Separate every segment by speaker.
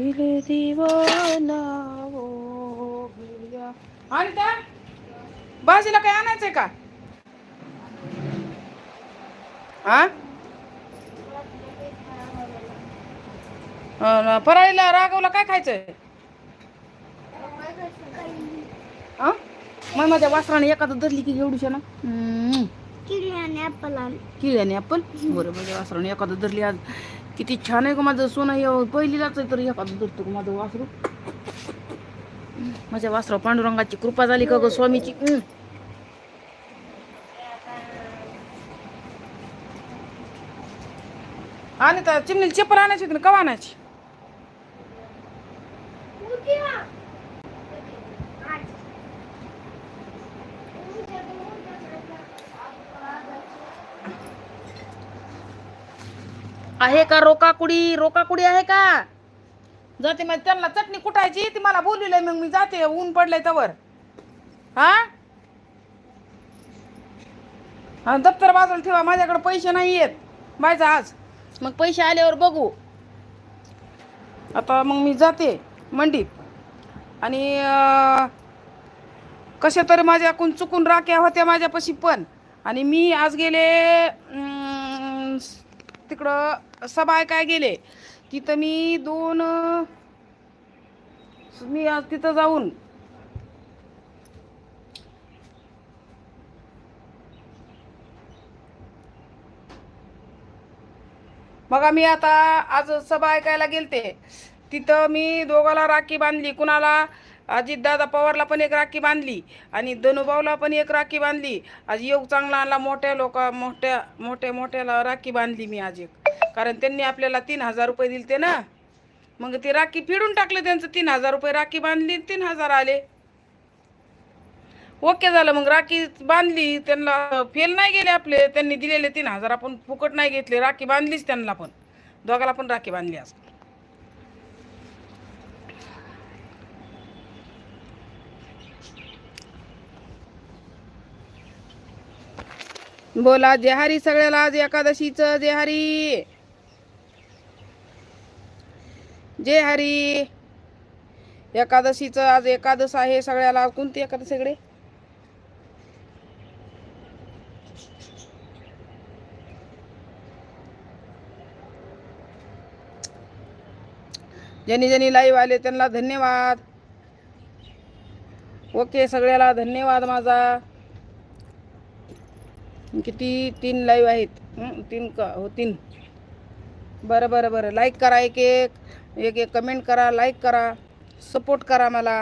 Speaker 1: दिल दीवाना हो गया आणि त्या बाजीला काय आणायचंय का? हा अन फराळीला राघवला काय खायचंय? हा मग माझ्या वासराने एखादं धरली की एवढीशा ना? हम्म.
Speaker 2: किळी आणि ऍपल आण
Speaker 1: किळ्याने आपण बरं माझ्या वासराने एखादं धरली आज. किती छान आहे का माझं सोनं. पहिलीलाच आहे तर एखादं धरतो का माझं वासरू. माझ्या वासरा पांडुरंगाची कृपा झाली का ग स्वामीची. आणि तर चिमणीला चेपर आणायची होती ना कवा आणायची? आहे का रोकाकुडी? रोकाकुडी आहे का? जाते मग त्यांना चटणी कुटायची ती मला बोलविलंय मग मी जाते ऊन पडलंय तवर. हा? हा दप्तर बाजूला ठेवा माझ्याकडे पैसे नाही येत बायचा आज मग पैसे आल्यावर बघू. आता मग मी जाते मंडीत. आणि कसे कशा तरी माझ्याकडून चुकून राख्या होत्या माझ्यापाशी पण. आणि मी आज गेले तिकडं तिकडं सभा काय गेले? तिथं मी दोन मी आज तिथं जाऊन मग मी आता आज सभा ऐकायला गेलते. तिथं मी दोघाला राखी बांधली. कुणाला? अजितदादा पवारला पण एक राखी बांधली आणि धनुभाऊला पण एक राखी बांधली. आज योग चांगला आणला मोठ्या लोक मोठ्या मोठ्या मोठ्याला राखी बांधली मी आज एक. कारण त्यांनी आपल्याला तीन हजार रुपये दिले ते ना. मग ते राखी फिडून टाकलं त्यांचं तीन हजार रुपये राखी बांधली तीन हजार आले. ओके झालं मग राखी बांधली त्यांना फेल नाही गेले आपले त्यांनी दिलेले तीन हजार आपण फुकट नाही घेतले राखी बांधलीच त्यांना पण. दोघाला पण राखी बांधली आज. बोला जेहारी सगळ्याला आज एकादशीचं जेहारी जय हरी. एकादशीचं आज एकादश आहे सगळ्याला. कोणती एकादश इकडे? ज्यांनी ज्यांनी लाईव्ह आले त्यांना धन्यवाद. ओके सगळ्याला धन्यवाद माझा. किती तीन लाईव्ह आहेत. तीन का? हो तीन. बरं बरं बरं. लाईक करा एक एक. एक एक कमेंट करा लाईक करा सपोर्ट करा मला.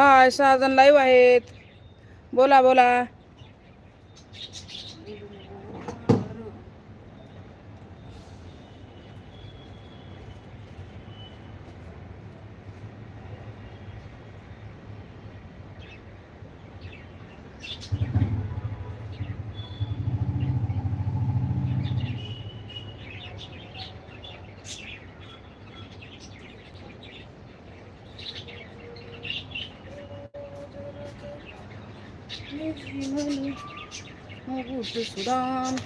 Speaker 1: हाय सहा जण लाईव्ह आहेत. बोला बोला. सुदाम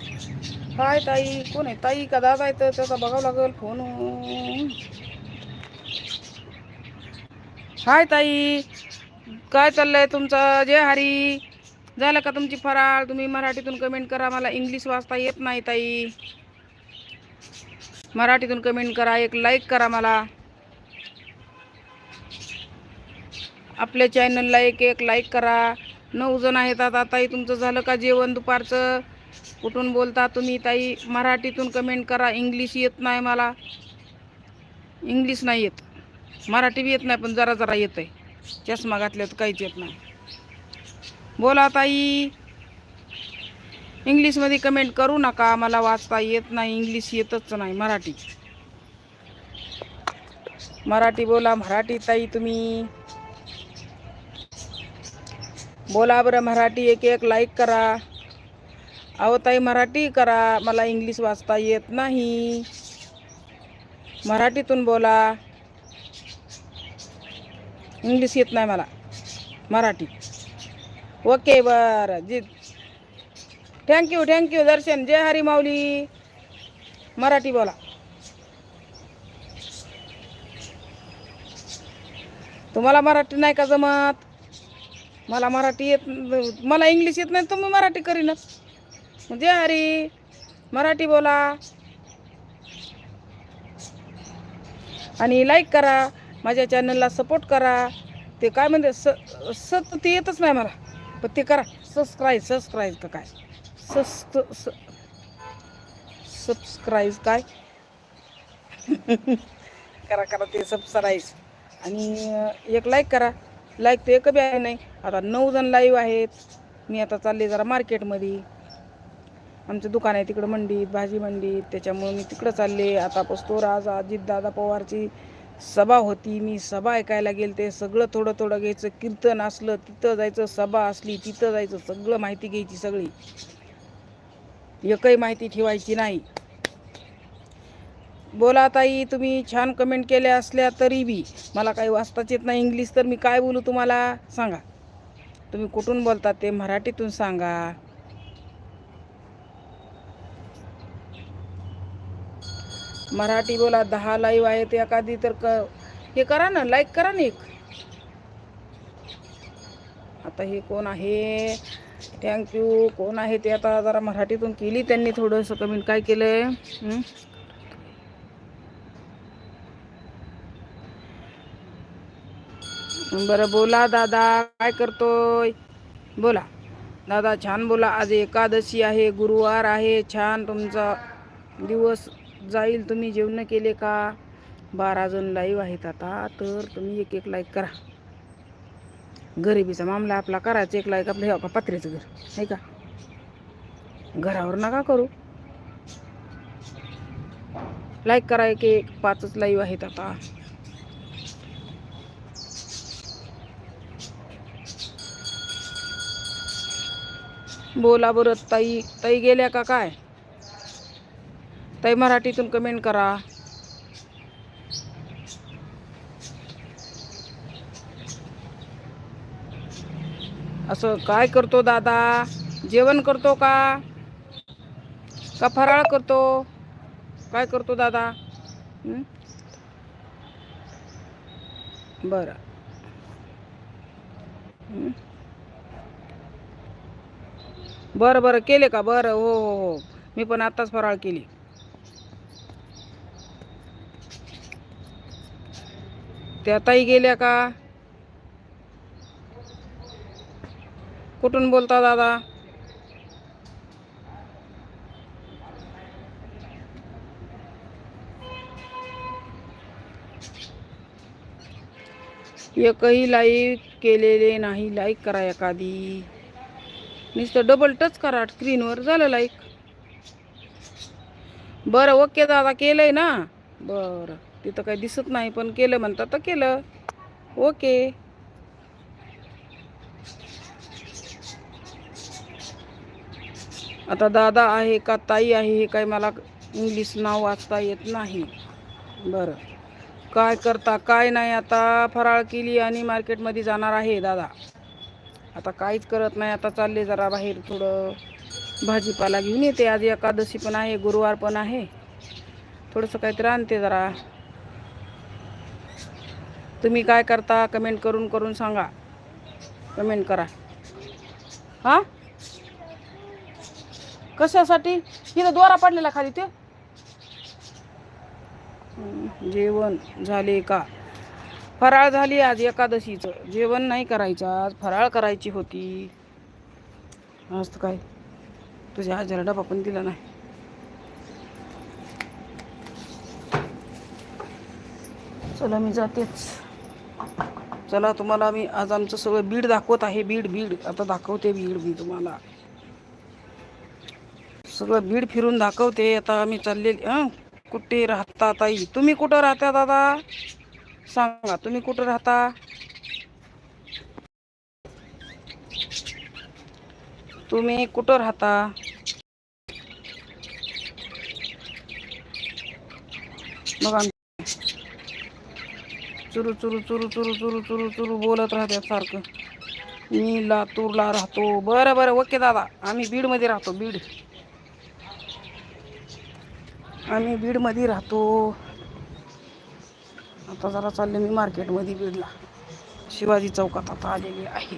Speaker 1: हाय ताई कोण आहे? ताई का दादा आहे तर त्याचा बघावं लागेल फोन. हाय ताई काय चाललंय तुमचं? जय हरी. झालं का तुमची फराळ? तुम्ही मराठीतून कमेंट करा. मला इंग्लिश वाचता येत नाही ताई. मराठीतून कमेंट करा. एक लाईक करा मला. आपल्या चॅनलला एक एक लाईक करा. नऊ जण आहेत. आता ताई तुमचं झालं का जेवण दुपारचं? कुठून बोलता तुम्ही ताई? मराठीतून कमेंट करा. इंग्लिश येत नाही मला. इंग्लिश नाही येत. मराठी बी येत नाही पण जरा जरा येत आहे चष्मा घातल्यात काहीच येत नाही. बोला ताई. इंग्लिशमध्ये कमेंट करू नका. मला वाचता येत नाही. इंग्लिश येतच नाही मराठी. मराठी बोला. मराठी ताई तुम्ही. बोला बरं मराठी एक एक लाईक करा. अहो ताई मराठी करा. मला इंग्लिश वाचता येत नाही. मराठीतून बोला. इंग्लिश येत नाही मला. मराठी. ओके बरं. जी. Thank you thank you Darshan. जय हरी माऊली. मराठी बोला. तुम्हाला मराठी नाही का जमत? मला मराठी येत मला इंग्लिश येत नाही तर मी मराठी करीनच म्हणजे अरे मराठी बोला. आणि लाईक करा माझ्या चॅनलला सपोर्ट करा. ते काय म्हणते स सत ते येतच नाही मला. पण ते करा. सबस्क्राईब सबस्क्राईब का काय? सस्त सबस्क्राईब काय? करा करा ते सबस्क्राईब आणि एक लाईक करा. लाईक तर एक बी आहे नाही. आता नऊ जण लाईव्ह आहेत. मी आता चालले जरा मार्केटमध्ये आमचं दुकान आहे तिकडं मंडीत भाजी मंडीत त्याच्यामुळे मी तिकडं चालले. आता पस्तोर आज अजितदादा पवारची सभा होती. मी सभा ऐकायला गेलते. सगळं थोडं थोडं घ्यायचं. कीर्तन असलं तिथं जायचं. सभा असली तिथं जायचं. सगळं माहिती घ्यायची सगळी. एकही माहिती ठेवायची नाही. बोला ताई तुम्ही छान कमेंट केल्या असल्या तरी बी. मला काही वाचताच येत नाही इंग्लिश तर मी काय बोलू तुम्हाला? सांगा. तुम्ही कुठून बोलता ते मराठीतून सांगा. मराठी बोला दहा लाईव्ह आहेत एखादी तर क हे करा ना लाईक करा ना एक. आता हे कोण आहे? थँक्यू कोण आहे ते आता जरा मराठीतून केली त्यांनी थोडंसं कमेंट काय केलं आहे बरं बोला दादा काय करतोय? बोला. दादा छान बोला. आज एकादशी आहे गुरुवार आहे. छान तुमचा दिवस जाईल. तुम्ही जेवण केले का? बारा जण लाईव्ह आहेत आता तर तुम्ही एक एक लाईक करा. गरिबीचा मामला आपला करायचा एक लाईक आपलं हे का पत्र्याचं घर आहे का? घरावर नका करू. लाईक करा एक एक पाचच लाईव्ह आहेत आता. बोला बरं ताई. ताई गेल्या का काय? ताई मराठीतून कमेंट करा. असं काय करतो दादा? जेवण करतो का? का फराळ करतो? काय करतो दादा? बरं. बरं बरं केले का? बरं हो हो हो. मी पण आत्ताच फराळ केली. त्या ताई गेल्या का? कुठून बोलता दादा? एकही लाईक केलेले नाही. लाईक करा एखादी. नुसतं डबल टच करा स्क्रीनवर झालं लाईक बरं ओके दादा केलंय ना? बरं तिथं काही दिसत नाही पण केलं म्हणतात तर केलं. ओके आता दादा आहे का ताई आहे हे काही मला इंग्लिश नाव वाचता येत नाही. बरं. काय करता काय नाही आता फराळ केली आणि मार्केटमध्ये जाणार आहे दादा. आता काहीच करत नाही. आता चालले जरा बाहेर थोडं भाजीपाला घेऊन येते. आज एकादशी पण आहे गुरुवार पण आहे. थोडंसं काहीतरी आणते जरा. तुम्ही काय करता कमेंट करून करून सांगा. कमेंट करा. हां? कशासाठी? इथं द्वारा पडलेला खाली ते. जेवण झाले का? फराळ झाली आज एकादशीचं. जेवण नाही करायचं आज फराळ करायची होती. मस्त काय? तुझ्या हा डबा पण दिला नाही. चला मी जातेच. चला तुम्हाला मी आज आमचं सगळं बीड दाखवत आहे. बीड बीड. आता दाखवते बीड मी तुम्हाला. सगळं बीड फिरून दाखवते. आता आम्ही चाललेली कुठे राहता ताई? तुम्ही कुठं राहता दादा? सांगा तुम्ही कुठं राहता? तुम्ही कुठं राहता? मग चुरू चुरू चुरू चुरू चुरू चुरू चुरू बोलत राहते सारखं. मी लातूरला राहतो. बरं बरं ओके दादा. आम्ही बीडमध्ये राहतो बीड. आम्ही बीडमध्ये राहतो. आता जरा चालले मी मार्केटमध्ये बीडला शिवाजी चौकात आता आलेली आहे.